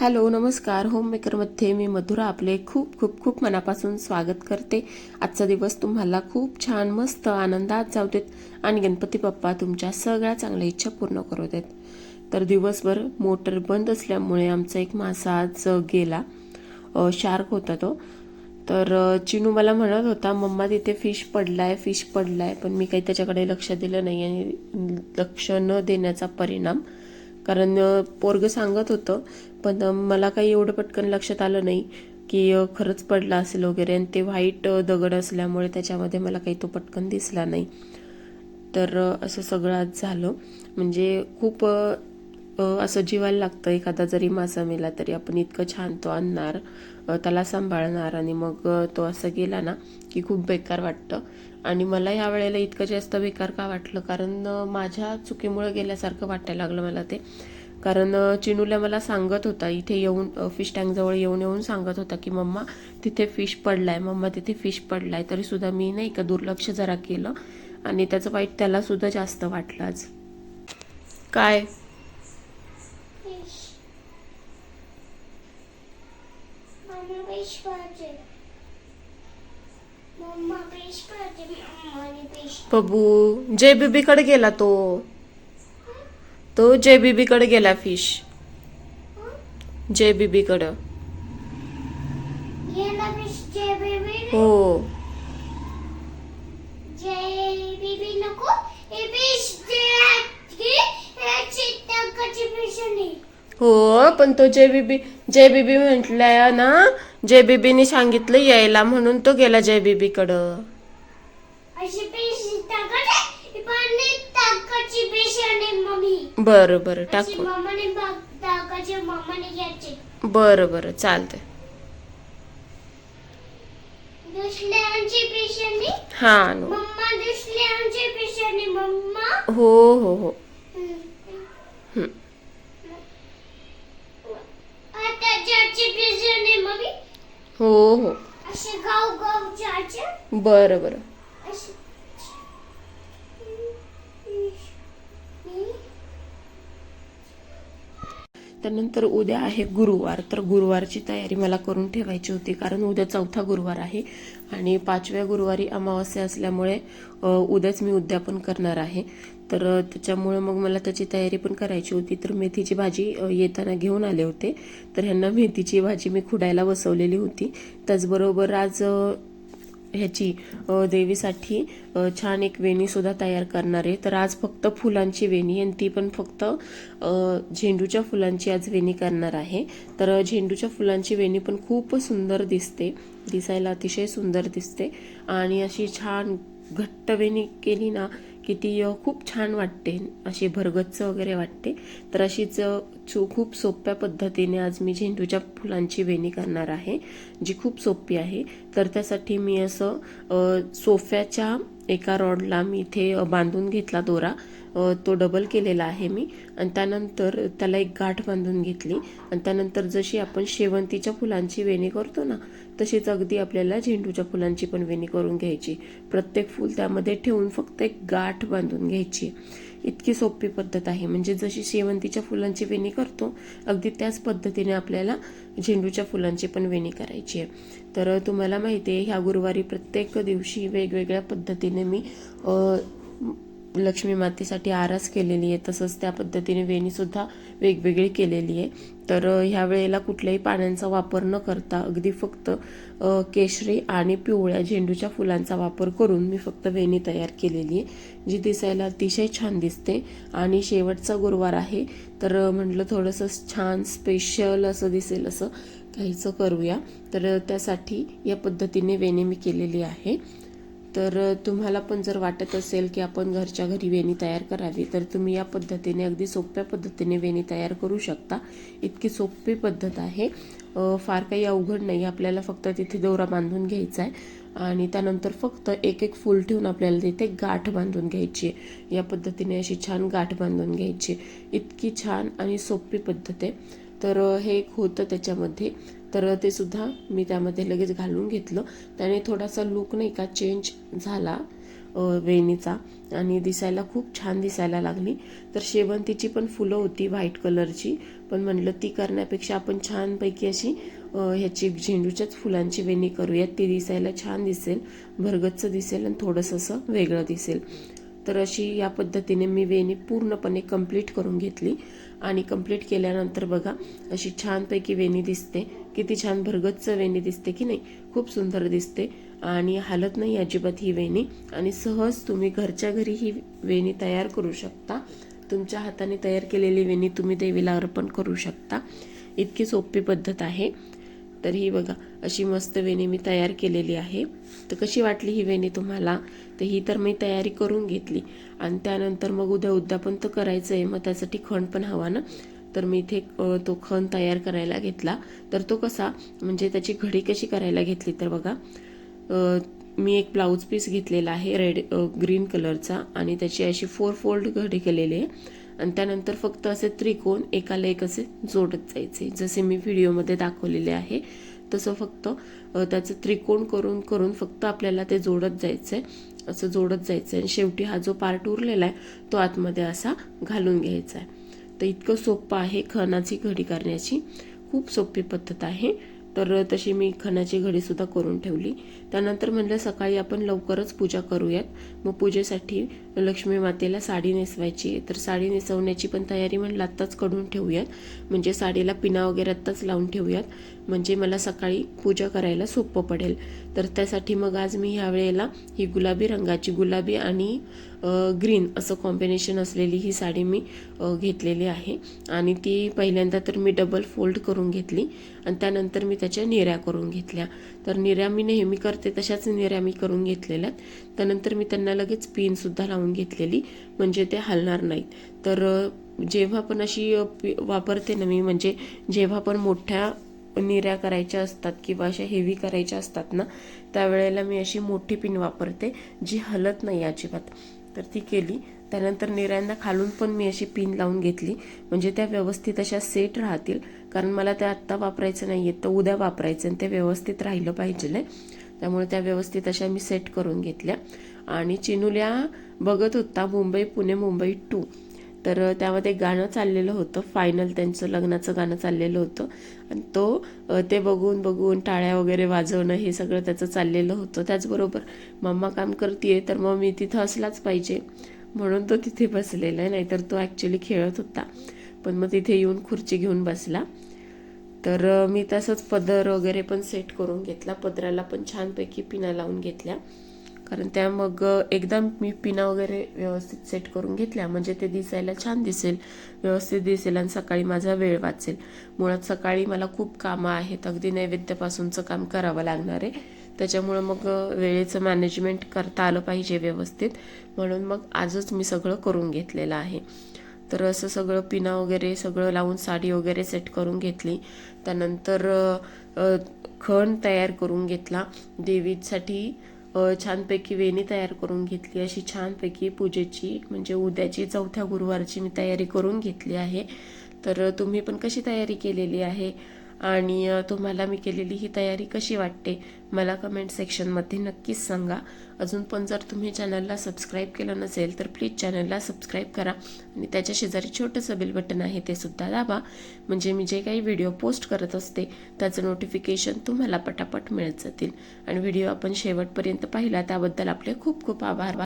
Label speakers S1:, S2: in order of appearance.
S1: Hello नमस्कार. होममेकरमध्ये मी मधुरा. आपले खूप खूप खूप मनापासून स्वागत करते. आजचा दिवस तुम्हाला खूप छान मस्त आनंदात जाऊ देत आणि गणपती बाप्पा तुमच्या सगळ्या चांगल्या इच्छा पूर्ण करू देत तर दिवसभर मोटर बंद असल्यामुळे आमचा एक मासा आज गेला. शार्क होता तो. तर चिनू मला म्हणत होता मम्मा तिथे फिश पडलाय फिश पडलाय. पण मी काही त्याच्याकडे लक्ष दिलं नाही आणि लक्ष न देण्याचा परिणाम कारण पोरग सांगत होतं पण मला काही एवढं पटकन लक्षात आलं नाही की खरंच पडला असेल वगैरे आणि ते व्हाईट दगड असल्यामुळे त्याच्यामध्ये मला काही तो पटकन दिसला नाही. तर असं सगळं आज झालं. म्हणजे खूप असं जीवायला लागतं एखादा जरी मासा मेला तरी आपण इतकं छान तो आणणार त्याला सांभाळणार आणि मग तो असं गेला ना की खूप बेकार वाटतं. आणि मला ह्या वेळेला इतकं जास्त बेकार का वाटलं? कारण माझ्या चुकीमुळे गेल्यासारखं वाटायला लागलं मला ते. कारण चिनूला मला सांगत होता इथे येऊन फिश टँकजवळ येऊन येऊन सांगत होता की मम्मा तिथे फिश पडलाय मम्मा तिथे फिश पडलाय. तरी सुद्धा मी नाही का दुर्लक्ष जरा केलं आणि त्याचं वाईट त्याला सुद्धा जास्त वाटलं आज. काय?
S2: मम्मा पाहिजे मम्माने
S1: बबू जे बीबीकडे गेला तो तो जे बीबीकडे गेला फिश जे
S2: बेबी
S1: हो
S2: जे बेबी नको हे जे
S1: हो पण तो जे बीबी जे बीबी म्हटलंय ना जे बीबीने सांगितलं यायला म्हणून तो गेला जय बीबीकडं
S2: अशी fish टाकायची पण टाकाची fish आणि मम्मी.
S1: बरं बरं टाकू. बरं बरं चालतंय. हा हो हो हो हं.
S2: आता ज्याची बिजने मम्मी
S1: हो हो. बरं बरं
S2: असे
S1: त्यानंतर उद्या आहे गुरुवार. तर गुरुवारची तयारी मला करून ठेवायची होती कारण उद्या चौथा गुरुवार आहे आणि पाचव्या गुरुवारी अमावस्या असल्यामुळे उद्याच मी उद्यापन करणार आहे. तर त्याच्यामुळं त्याच्यामुळे मग मला त्याची तयारी पण करायची होती. तर मेथीची भाजी येताना घेऊन आले होते. तर ह्यांना मेथीची भाजी मी खुडायला बसवलेली होती. त्याचबरोबर आज ह्याची देवीसाठी छान एक वेणीसुद्धा तयार करणार आहे. तर आज फक्त फुलांची वेणी आणि ती पण फक्त झेंडूच्या फुलांची आज वेणी करणार आहे. तर झेंडूच्या फुलांची वेणी पण खूप सुंदर दिसते. दिसायला अतिशय सुंदर दिसते. आणि अशी छान घट्ट वेणी केली ना की ती खूप छान वाटते अशी भरगच्च वगैरे वाटते. तर अशीच चू खूप सोप्या पद्धतीने आज मी झेंडूच्या फुलांची वेणी करणार आहे जी खूप सोपी आहे. तर त्यासाठी मी असं सोफ्याच्या एका रॉडला मी इथे बांधून घेतला दोरा. तो डबल केलेला आहे मी. आणि त्यानंतर त्याला एक गाठ बांधून घेतली. आणि त्यानंतर जशी आपण शेवंतीच्या फुलांची वेणी करतो ना तशीच अगदी आपल्याला झेंडूच्या फुलांची पण वेणी करून घ्यायची. प्रत्येक फूल त्यामध्ये ठेवून फक्त एक गाठ बांधून घ्यायची. इतकी सोपी पद्धत आहे. म्हणजे जशी शेवंतीच्या फुलांची वेणी करतो अगदी त्याच पद्धतीने आपल्याला झेंडूच्या फुलांची पण वेणी करायची आहे. तर तुम्हाला माहिती आहे ह्या गुरुवारी प्रत्येक दिवशी वेगवेगळ्या पद्धतीने मी लक्ष्मी मातेसाठी आरास केलेली आहे. तसंच त्या पद्धतीने वेणीसुद्धा वेगवेगळी केलेली आहे. तर ह्या वेळेला कुठल्याही पाण्यांचा वापर न करता अगदी फक्त केशरी आणि पिवळ्या झेंडूच्या फुलांचा वापर करून मी फक्त वेणी तयार केलेली आहे जी दिसायला अतिशय छान दिसते. आणि शेवटचा गुरुवार आहे तर म्हटलं थोडंसं छान स्पेशल असं दिसेल असं काहीचं करूया. तर त्यासाठी या पद्धतीने वेणी मी केलेली आहे. तर तुम्हाला पण जर वाटत असेल की आपण घरच्या घरी वेणी तयार करावी तर तुम्ही या पद्धतीने अगदी सोप्या पद्धतीने वेणी तयार करू शकता. इतकी सोपी पद्धत आहे. फार काही अवघड नाही. आपल्याला फक्त तिथे दोरा बांधून घ्यायचा आहे आणि त्यानंतर फक्त एक एक फूल ठेवून आपल्याला तिथे गाठ बांधून घ्यायची आहे. या पद्धतीने अशी छान गाठ बांधून घ्यायची इतकी छान आणि सोपी पद्धत आहे. तर हे एक होतं त्याच्यामध्ये. तर ते सुद्धा मी त्यामध्ये लगेच घालून घेतलं. त्याने थोडासा लुक नाही का चेंज झाला वेणीचा. आणि दिसायला खूप छान दिसायला लागली. तर शेवंतीची पण फुलं होती व्हाईट कलरची पण म्हणलं ती करण्यापेक्षा आपण छानपैकी अशी ह्याची झेंडूच्याच फुलांची वेणी करूयात. ती दिसायला छान दिसेल भरगच्च दिसेल आणि थोडंसं असं वेगळं दिसेल. तर अशी या पद्धतीने मी वेणी पूर्णपणे कंप्लीट करून घेतली. आणि कंप्लीट केल्यानंतर बघा अशी छानपैकी वेणी दिसते. किती छान भरगच्च वेणी दिसते की नाही खूप सुंदर दिसते. आणि हालत नाही अजिबात ही वेणी. आणि सहज तुम्ही घरच्या घरी ही वेणी तयार करू शकता. तुमच्या हाताने तयार केलेली वेणी तुम्ही देवीला अर्पण करू शकता. इतकी सोपी पद्धत आहे. तर ही बघा अशी मस्त वेणी मी तयार केलेली आहे. तर कशी वाटली ही वेणी तुम्हाला? तर ही तर मी तयारी करून घेतली. आणि त्यानंतर मग उद्या उद्यापन तर करायचं आहे मग त्यासाठी खण पण हवा ना? तर मी इथे तो खण तयार करायला घेतला. तर तो कसा म्हणजे त्याची घडी कशी करायला घेतली तर बघा. मी एक ब्लाऊज पीस घेतलेला आहे रेड ग्रीन कलरचा आणि त्याची अशी फोर फोल्ड घडी केलेली आहे. आणि त्यानंतर फक्त असे त्रिकोण एकाला एक असे जोडत जायचे. जसे मी व्हिडिओमध्ये दाखवलेले आहे तसं फक्त त्याचं त्रिकोण करून करून फक्त आपल्याला ते जोडत जायचं. आहे असं जोडत जायचं. आहे आणि शेवटी हा जो पार्ट उरलेला आहे तो आतमध्ये असा घालून घ्यायचा आहे. तर इतकं सोपं आहे खणाची घडी करण्याची. खूप सोपी पद्धत आहे. तर तशी मी खणाची घडीसुद्धा करून ठेवली. त्यानंतर म्हणलं सकाळी आपण लवकरच पूजा करूयात. मग पूजेसाठी लक्ष्मी मातेला साडी नेसवायची आहे. तर साडी नेसवण्याची पण तयारी म्हणलं आत्ताच करून ठेवूयात. म्हणजे साडीला पिना वगैरे आत्ताच लावून ठेवूयात. म्हणजे मला सकाळी पूजा करायला सोपं पडेल. तर त्यासाठी मग आज मी ह्या वेळेला ही गुलाबी रंगाची गुलाबी आणि ग्रीन असं कॉम्बिनेशन असलेली ही साडी मी घेतलेली आहे. आणि ती पहिल्यांदा तर मी डबल फोल्ड करून घेतली आणि त्यानंतर मी त्याच्या निऱ्या करून घेतल्या. तर निऱ्या मी नेहमी करते तशाच निऱ्या मी करून घेतलेल्या आहेत. त्यानंतर मी त्यांना लगेच पिनसुद्धा लावून घेतलेली म्हणजे ते हलणार नाहीत. तर जेव्हा पण अशी वापरते ना मी म्हणजे जेव्हा पण मोठ्या निऱ्या करायच्या असतात किंवा अशा हेवी करायच्या असतात ना त्यावेळेला मी अशी मोठी पिन वापरते जी हलत नाही अजिबात. तर ती केली. त्यानंतर निऱ्यांना खालून पण मी अशी पिन लावून घेतली. म्हणजे त्या व्यवस्थित अशा सेट राहतील. कारण मला त्या आत्ता वापरायचं नाही आहेत तर उद्या वापरायचं आणि ते व्यवस्थित राहिलं पाहिजे त्यामुळे त्या व्यवस्थित अशा मी सेट करून घेतल्या. आणि चिनुल्या बघत होता मुंबई पुणे मुंबई टू तर त्यामध्ये गाणं चाललेलं होतं. फायनल त्यांचं लग्नाचं गाणं चाललेलं होतं. आणि तो ते बघून बघून टाळ्या वगैरे वाजवणं हे सगळं त्याचं चाललेलं होतं. त्याचबरोबर मम्मा काम करते तर मग मी तिथं असलाच पाहिजे. म्हणून तो तिथे बसलेला आहे नाहीतर तो ॲक्च्युली खेळत होता. पण मग तिथे येऊन खुर्ची घेऊन बसला. तर मी तसंच पदर वगैरे पण सेट करून घेतला. पदराला पण छानपैकी पिना लावून घेतल्या. कारण त्या मग एकदम मी पिना वगैरे व्यवस्थित सेट करून घेतल्या. म्हणजे ते दिसायला छान दिसेल. व्यवस्थित दिसेल आणि सकाळी माझा वेळ वाचेल. मुळात सकाळी मला खूप कामं आहेत. अगदी नैवेद्यापासूनचं काम करावं लागणार आहे. त्याच्यामुळं मग वेळेचं मॅनेजमेंट करता आलं पाहिजे व्यवस्थित. म्हणून मग आजच मी सगळं करून घेतलेलं आहे. तर असं सगळं पिना वगैरे सगळं लावून साडी वगैरे सेट करून घेतली. त्यानंतर खण तयार करून घेतला. देवीसाठी छानपैकी वेणी तयार करून घेतली. अशी छानपैकी पूजेची म्हणजे उद्याची चौथ्या गुरुवारची मी तयारी करून घेतली आहे. तर तुम्ही पण कशी तयारी केलेली आहे? आणि तुम्हाला मी केलेली ही तयारी कशी वाटते? मला कमेंट सेक्शनमध्ये नक्कीच सांगा. अजून पण जर तुम्ही चॅनलला सबस्क्राईब केलं नसेल तर प्लीज चॅनलला सबस्क्राईब करा. आणि त्याच्या शेजारी छोटंसं बिल बटन आहे ते सुद्धा दाबा. म्हणजे मी जे काही व्हिडिओ पोस्ट करत असते त्याचं नोटिफिकेशन तुम्हाला पटापट मिळत जातील. आणि व्हिडिओ आपण शेवटपर्यंत पाहिला त्याबद्दल आपले खूप खूप आभार.